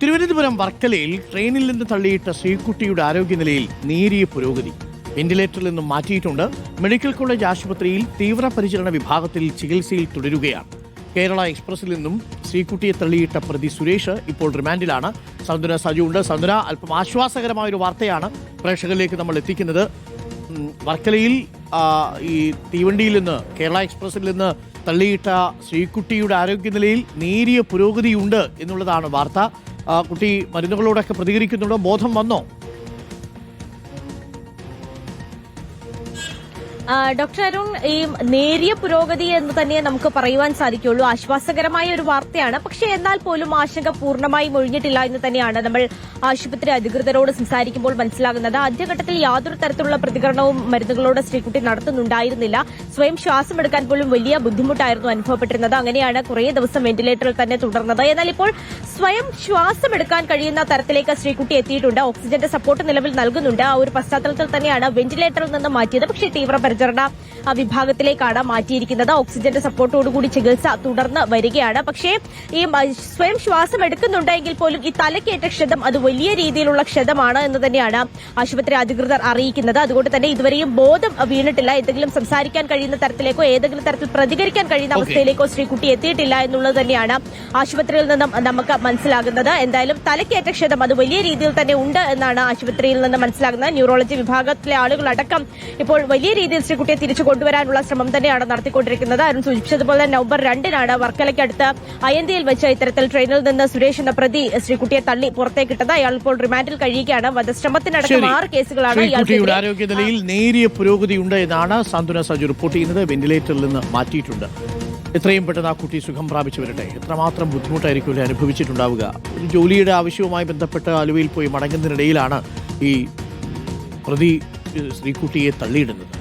തിരുവനന്തപുരം വർക്കലയിൽ ട്രെയിനിൽ നിന്ന് തള്ളിയിട്ട ശ്രീകുട്ടിയുടെ ആരോഗ്യനിലയിൽ നേരിയ പുരോഗതി. വെന്റിലേറ്ററിൽ നിന്നും മാറ്റിയിട്ടുണ്ട് മെഡിക്കൽ കോളേജ് ആശുപത്രിയിൽ തീവ്രപരിചരണ വിഭാഗത്തിൽ ചികിത്സയിൽ തുടരുകയാണ്. കേരള എക്സ്പ്രസിൽ നിന്നും ശ്രീകുട്ടിയെ തള്ളിയിട്ട പ്രതി സുരേഷ് ഇപ്പോൾ റിമാൻഡിലാണ്. സന്തുന സജു ഉണ്ട്. സന്ദന അല്പം ആശ്വാസകരമായ ഒരു വാർത്തയാണ് പ്രേക്ഷകരിലേക്ക് നമ്മൾ എത്തിക്കുന്നത്. വർക്കലയിൽ ഈ തീവണ്ടിയിൽ നിന്ന് കേരള എക്സ്പ്രസിൽ നിന്ന് തള്ളിയിട്ട ശ്രീകുട്ടിയുടെ ആരോഗ്യനിലയിൽ നേരിയ പുരോഗതിയുണ്ട് എന്നുള്ളതാണ് വാർത്ത. കുട്ടി മരുന്നുകളോടൊക്കെ പ്രതികരിക്കുന്നുണ്ടോ? ബോധം വന്നോ? ഡോക്ടർ അരുൺ ഈ നേരിയ പുരോഗതി എന്ന് തന്നെ നമുക്ക് പറയുവാൻ സാധിക്കുള്ളൂ ആശ്വാസകരമായ ഒരു വാർത്തയാണ്. പക്ഷേ എന്നാൽ പോലും ആശങ്ക പൂർണമായും ഒഴിഞ്ഞിട്ടില്ല എന്ന് തന്നെയാണ് നമ്മൾ ആശുപത്രി അധികൃതരോട് സംസാരിക്കുമ്പോൾ മനസ്സിലാകുന്നത്. ആദ്യഘട്ടത്തിൽ യാതൊരു തരത്തിലുള്ള പ്രതികരണവും മരുന്നുകളോട് ശ്രീകുട്ടി നടത്തുന്നുണ്ടായിരുന്നില്ല. സ്വയം ശ്വാസം എടുക്കാൻ പോലും വലിയ ബുദ്ധിമുട്ടായിരുന്നു അനുഭവപ്പെട്ടിരുന്നത്. അങ്ങനെയാണ് കുറേ ദിവസം വെന്റിലേറ്ററിൽ തന്നെ തുടർന്നത്. എന്നാൽ ഇപ്പോൾ സ്വയം ശ്വാസം എടുക്കാൻ കഴിയുന്ന തരത്തിലേക്ക് ശ്രീകുട്ടി എത്തിയിട്ടുണ്ട്. ഓക്സിജന്റെ സപ്പോർട്ട് നിലവിൽ നൽകുന്നുണ്ട്. ആ ഒരു പശ്ചാത്തലത്തിൽ തന്നെയാണ് വെന്റിലേറ്ററിൽ നിന്ന് മാറ്റിയത്. പക്ഷേ തീവ്രപരിചരണ ആ, വിഭാഗത്തിലേക്കാണ് മാറ്റിയിരിക്കുന്നത്. ഓക്സിജന്റെ സപ്പോർട്ടോടുകൂടി ചികിത്സ തുടർന്ന് വരികയാണ്. പക്ഷേ ഈ സ്വയം ശ്വാസം എടുക്കുന്നുണ്ടെങ്കിൽ പോലും ഈ തലക്കേറ്റ ക്ഷതം അത് വലിയ രീതിയിലുള്ള ക്ഷതമാണ് എന്ന് തന്നെയാണ് ആശുപത്രി അധികൃതർ അറിയിക്കുന്നത്. അതുകൊണ്ട് തന്നെ ഇതുവരെയും ബോധം വീണിട്ടില്ല. എന്തെങ്കിലും സംസാരിക്കാൻ കഴിയുന്ന തരത്തിലേക്കോ ഏതെങ്കിലും തരത്തിൽ പ്രതികരിക്കാൻ കഴിയുന്ന. അവസ്ഥയിലേക്കോ ശ്രീകുട്ടി എത്തിയിട്ടില്ല എന്നുള്ളത് തന്നെയാണ് ആശുപത്രിയിൽ നിന്നും നമുക്ക് മനസ്സിലാകുന്നത്. എന്തായാലും തലക്കേറ്റ ക്ഷതം അത് വലിയ രീതിയിൽ തന്നെ ഉണ്ട് എന്നാണ് ആശുപത്രിയിൽ നിന്ന് മനസ്സിലാകുന്നത്. ന്യൂറോളജി വിഭാഗത്തിലെ ആളുകളടക്കം ഇപ്പോൾ വലിയ രീതിയിൽ ശ്രീകുട്ടിയെ തിരിച്ചു കൊണ്ടുവരാനുള്ള ശ്രമം തന്നെയാണ് നടത്തിക്കൊണ്ടിരിക്കുന്നത്. അരുൺ സൂചിപ്പിച്ചതുപോലെ നവംബർ രണ്ടിനാണ് വർക്കലയ്ക്കടുത്ത് അയന്തിയിൽ വെച്ച് ഇത്തരത്തിൽ ട്രെയിനിൽ നിന്ന് സുരേഷ് എന്ന പ്രതി ശ്രീകുട്ടിയെ തള്ളി പുറത്തേക്കിട്ടത് അയാൾ ഇപ്പോൾ റിമാൻഡിൽ കഴിയുകയാണ്. വധശ്രമത്തിനടക്കം ശരി. ആറ് കേസുകളാണ് ശ്രീകുട്ടിയുടെ ആരോഗ്യനിലയിൽ നേരിയ പുരോഗതിയുണ്ട് എന്നാണ് സാന്ത്വന സജു റിപ്പോർട്ട് ചെയ്യുന്നത്. വെന്റിലേറ്ററിൽ നിന്ന് മാറ്റിയിട്ടുണ്ട്. എത്രയും പെട്ടെന്ന് ആ കുട്ടി സുഖം പ്രാപിച്ചു വരട്ടെ. എത്രമാത്രം ബുദ്ധിമുട്ടായിരിക്കും അനുഭവിച്ചിട്ടുണ്ടാവുക? ഒരു ജോലിയുടെ ആവശ്യവുമായി ബന്ധപ്പെട്ട് ആലുവയിൽ പോയി മടങ്ങുന്നതിനിടയിലാണ് ഈ പ്രതി ശ്രീകുട്ടിയെ തള്ളിയിടുന്നത്.